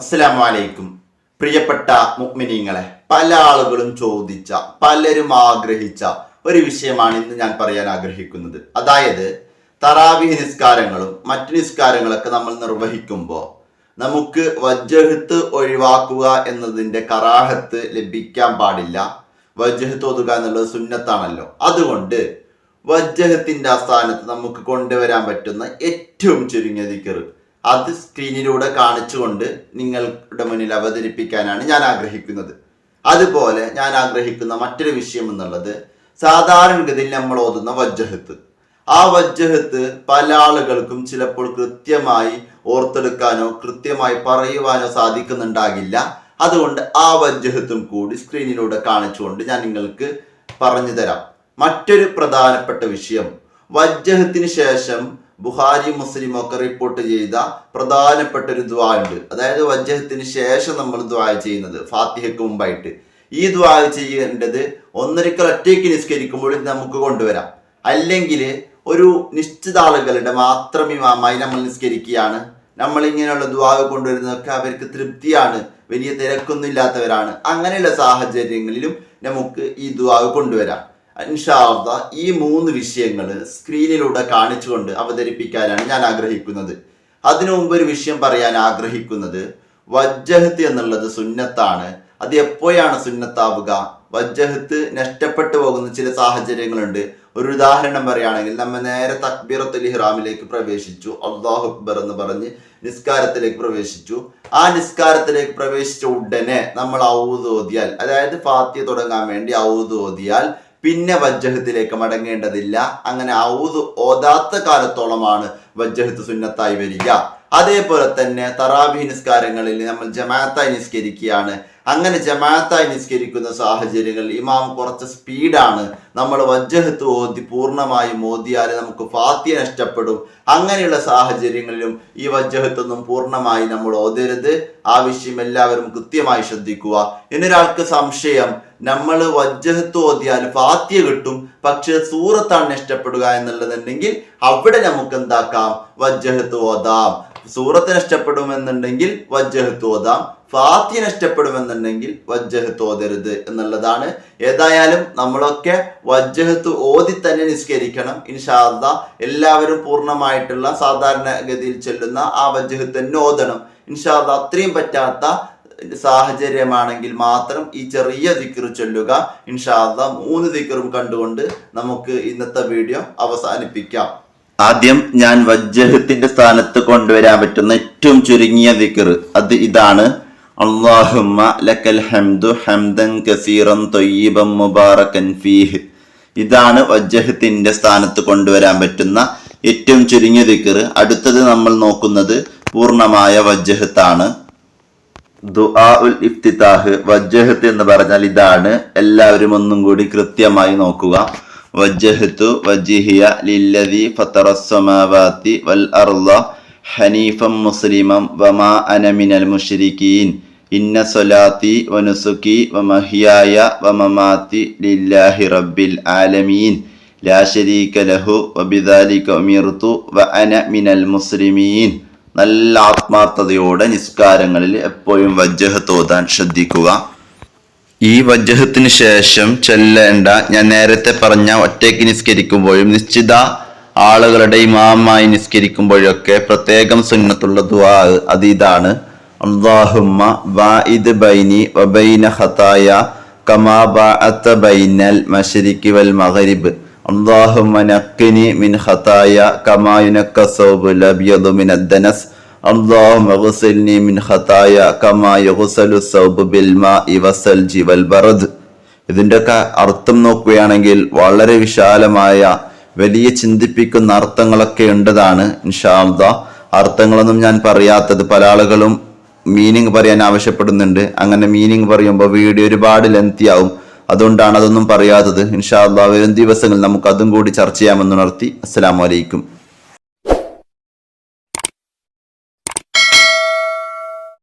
അസ്സലാമു അലൈക്കും പ്രിയപ്പെട്ട മുഅ്മിനീങ്ങളെ പല ആളുകളും ചോദിച്ച പലരും ആഗ്രഹിച്ച ഒരു വിഷയമാണ് ഇന്ന് ഞാൻ പറയാൻ ആഗ്രഹിക്കുന്നത്. അതായത് തറാവി നിസ്കാരങ്ങളും മറ്റു നിസ്കാരങ്ങളൊക്കെ നമ്മൾ നിർവഹിക്കുമ്പോൾ നമുക്ക് വജ്ജഹത്ത് ഒഴിവാക്കുക എന്നതിന്റെ കറാഹത്ത് ലഭിക്കാൻ പാടില്ല. വജ്ജഹത്ത് ഒതുക എന്നുള്ളത് സുന്നത്താണല്ലോ. അതുകൊണ്ട് വജ്ജഹത്തിന്റെ ആ സ്ഥാനത്ത് നമുക്ക് കൊണ്ടുവരാൻ പറ്റുന്ന ഏറ്റവും ചുരുങ്ങിയ ദിക്കറ് അത് സ്ക്രീനിലൂടെ കാണിച്ചുകൊണ്ട് നിങ്ങളുടെ മുന്നിൽ അവതരിപ്പിക്കാനാണ് ഞാൻ ആഗ്രഹിക്കുന്നത്. അതുപോലെ ഞാൻ ആഗ്രഹിക്കുന്ന മറ്റൊരു വിഷയം എന്നുള്ളത് സാധാരണഗതിയിൽ നമ്മൾ ഓതുന്ന വജ്ജഹത്ത്. ആ വജ്ജഹത്ത് പല ആളുകൾക്കും ചിലപ്പോൾ കൃത്യമായി ഓർത്തെടുക്കാനോ കൃത്യമായി പറയുവാനോ സാധിക്കുന്നുണ്ടാകില്ല. അതുകൊണ്ട് ആ വജ്ജഹത്തും കൂടി സ്ക്രീനിലൂടെ കാണിച്ചുകൊണ്ട് ഞാൻ നിങ്ങൾക്ക് പറഞ്ഞു തരാം. മറ്റൊരു പ്രധാനപ്പെട്ട വിഷയം. വജ്ജഹത്തിന് ശേഷം ബുഹാരി മുസ്ലിം ഒക്കെ റിപ്പോർട്ട് ചെയ്ത പ്രധാനപ്പെട്ട ഒരു ദ്വാ ഉണ്ട്. അതായത് വജ്ജഹത്തിന് ശേഷം നമ്മൾ ദ്വാ ചെയ്യുന്നത് ഫാത്തിഹയ്ക്ക് മുമ്പായിട്ട്. ഈ ദ്വാ ചെയ്യേണ്ടത് ഒന്നരക്കൽ ഒറ്റയ്ക്ക് നിസ്കരിക്കുമ്പോൾ നമുക്ക് കൊണ്ടുവരാം. അല്ലെങ്കിൽ ഒരു നിശ്ചിത ആളുകളുടെ മാത്രം ഇമാമായി നമ്മൾ നിസ്കരിക്കുകയാണ്. നമ്മൾ ഇങ്ങനെയുള്ള ദ്വാ കൊണ്ടുവരുന്നതൊക്കെ അവർക്ക് തൃപ്തിയാണ്. വലിയ തിരക്കൊന്നും ഇല്ലാത്തവരാണ്. അങ്ങനെയുള്ള സാഹചര്യങ്ങളിലും നമുക്ക് ഈ ദ്വാ കൊണ്ടുവരാം. ഇൻഷാല്ല ഈ മൂന്ന് വിഷയങ്ങൾ സ്ക്രീനിലൂടെ കാണിച്ചുകൊണ്ട് അവതരിപ്പിക്കാനാണ് ഞാൻ ആഗ്രഹിക്കുന്നത്. അതിനു മുമ്പ് ഒരു വിഷയം പറയാൻ ആഗ്രഹിക്കുന്നത് വജ്ജഹത്ത് എന്നുള്ളത് സുന്നത്താണ്. അത് എപ്പോഴാണ് സുന്നത്താവുക? വജ്ജഹത്ത് നഷ്ടപ്പെട്ടു പോകുന്ന ചില സാഹചര്യങ്ങളുണ്ട്. ഒരു ഉദാഹരണം പറയുകയാണെങ്കിൽ നമ്മൾ നേരെ തക്ബീറത്തുൽ ഹിറാമിലേക്ക് പ്രവേശിച്ചു. അള്ളാഹു അക്ബർ എന്ന് പറഞ്ഞ് നിസ്കാരത്തിലേക്ക് പ്രവേശിച്ചു. ആ നിസ്കാരത്തിലേക്ക് പ്രവേശിച്ച ഉടനെ നമ്മൾ ഔദ് ഓതിയാൽ അതായത് ഫാത്തിയ തുടങ്ങാൻ വേണ്ടി ഔദ് ഓതിയാൽ പിന്നെ വജ്ജഹത്തിലേക്ക് മടങ്ങേണ്ടതില്ല. അങ്ങനെ ഔദ് ഓതാത്ത കാലത്തോളമാണ് വജ്ജഹത്ത് സുന്നത്തായി വരിക. അതേപോലെ തന്നെ തറാബി നിസ്കാരങ്ങളിൽ നമ്മൾ ജമാഅത്തായി നിസ്കരിക്കുകയാണ്. അങ്ങനെ ജമാഅത്തായി നിസ്കരിക്കുന്ന സാഹചര്യങ്ങളിൽ ഇമാം കുറച്ച് സ്പീഡാണ്. നമ്മൾ വജ്ജഹത്ത് ഓതി പൂർണമായും ഓതിയാൽ നമുക്ക് ഫാത്തിയ നഷ്ടപ്പെടും. അങ്ങനെയുള്ള സാഹചര്യങ്ങളിലും ഈ വജ്ജഹത്തൊന്നും പൂർണമായി നമ്മൾ ഓതരുത്. ആ വിഷയം എല്ലാവരും കൃത്യമായി ശ്രദ്ധിക്കുക. എന്നൊരാൾക്ക് സംശയം നമ്മൾ വജ്ജഹത്ത് ഓതിയാൽ ഫാത്തിയ കിട്ടും പക്ഷെ സൂറത്താണ് നഷ്ടപ്പെടുക എന്നുള്ളതുണ്ടെങ്കിൽ അവിടെ നമുക്ക് എന്താക്കാം? വജ്ജഹത്ത് ഓതാം. സൂറത്ത് നഷ്ടപ്പെടുമെന്നുണ്ടെങ്കിൽ വജ്ജഹ് തോതാം ഫാത്തി നഷ്ടപ്പെടുമെന്നുണ്ടെങ്കിൽ വജ്ജഹ് തോതരുത് എന്നുള്ളതാണ്. ഏതായാലും നമ്മളൊക്കെ വജ്ജഹത്ത് ഓതി തന്നെ നിസ്കരിക്കണം. ഇൻഷാദ എല്ലാവരും പൂർണമായിട്ടുള്ള സാധാരണഗതിയിൽ ചെല്ലുന്ന ആ വജ്ജഹത്ത് തന്നെ ഓതണം. ഇൻഷാദ അത്രയും പറ്റാത്ത സാഹചര്യമാണെങ്കിൽ മാത്രം ഈ ചെറിയ ദിക്കർ ചൊല്ലുക. ഇൻഷാദ മൂന്ന് ദിക്കറും കണ്ടുകൊണ്ട് നമുക്ക് ഇന്നത്തെ വീഡിയോ അവസാനിപ്പിക്കാം. ആദ്യം ഞാൻ വജ്ജഹത്തിന്റെ സ്ഥാനത്ത് കൊണ്ടുവരാൻ പറ്റുന്ന ഏറ്റവും ചുരുങ്ങിയ ദിക്കർ അത് ഇതാണ്. ലക്കൽ ഹംദു ഹംദൻ കസീറൻ ഫീഹ്. ഇതാണ് വജ്ജഹത്തിന്റെ സ്ഥാനത്ത് കൊണ്ടുവരാൻ പറ്റുന്ന ഏറ്റവും ചുരുങ്ങിയ ദിക്കർ അടുത്തത് നമ്മൾ നോക്കുന്നത് പൂർണമായ വജ്ജഹത്താണ്. ദുആ ഉൽ ഇഫ്തിതാഹ്. വജ്ജഹത്ത് എന്ന് പറഞ്ഞാൽ ഇതാണ്. എല്ലാവരും ഒന്നും കൂടി കൃത്യമായി നോക്കുക. വജ്ജഹത്തു വജിഹിയ ലില്ലദി ഫത്തറസ്സമാവാതി വൽ അർള ഹനീഫം മുസ്ലിമം വമാ അന മിനൽ മുശ്രിക്കീൻ ഇന്ന സൊലാത്തി വനുസുക്കി വമഹിയായ വമമാത്തി ലില്ലാഹി റബ്ബിൽ ആലമീൻ. ലാ ശരീക ലഹു വബിദാലിക ഉമിർതു വ അന മിനൽ മുസ്ലിമീൻ. നല്ല ആത്മാർത്ഥതയോടെ നിസ്കാരങ്ങളിൽ എപ്പോഴും വജ്ജഹ തോതാൻ ശ്രദ്ധിക്കുക. ഈ വജഹത്തിനു ശേഷം ചെല്ലേണ്ട. ഞാൻ നേരത്തെ പറഞ്ഞ ഒറ്റയ്ക്ക് നിസ്കരിക്കുമ്പോഴും നിശ്ചിത ആളുകളുടെ ഇമാമായി നിസ്കരിക്കുമ്പോഴൊക്കെ പ്രത്യേകം സുന്നത്തുള്ള ദുആ അത് ഇതാണ്. അള്ളാഹുമ്മ വാഇദ് ബൈനി വബൈന ഹതായ കമാ ബാഅത്ത ബൈനൽ മഷരിഖി വൽ മഗ്രിബ്. അള്ളാഹുമ്മ നഖ്നി മിൻ ഹതായ കമാ യുനക്കസൗബുൽ അബ്യദു മിൻ അദ്ദനസ് اللهم اغسلني من خطايا كما يغسل الثوب بالماء والثلج والبرد ഇതിൻ്റെയൊക്കെ അർത്ഥം നോക്കുകയാണെങ്കിൽ വളരെ വിശാലമായ വലിയ ചിന്തിപ്പിക്കുന്ന അർത്ഥങ്ങളൊക്കെ ഉണ്ടതാണ് ഇൻഷാദ അർത്ഥങ്ങളൊന്നും ഞാൻ പറയാത്തത് പല ആളുകളും മീനിങ് പറയാൻ ആവശ്യപ്പെടുന്നുണ്ട് അങ്ങനെ മീനിങ് പറയുമ്പോൾ വീഡിയോ ഒരുപാട് ലെങ്തി ആവും അതുകൊണ്ടാണ് അതൊന്നും പറയാത്തത് ഇൻഷാ അള്ളാഹ് വരും ദിവസങ്ങളിൽ നമുക്ക് അതും കൂടി ചർച്ച ചെയ്യാമെന്നുണർത്തി അസ്സലാമു അലൈക്കും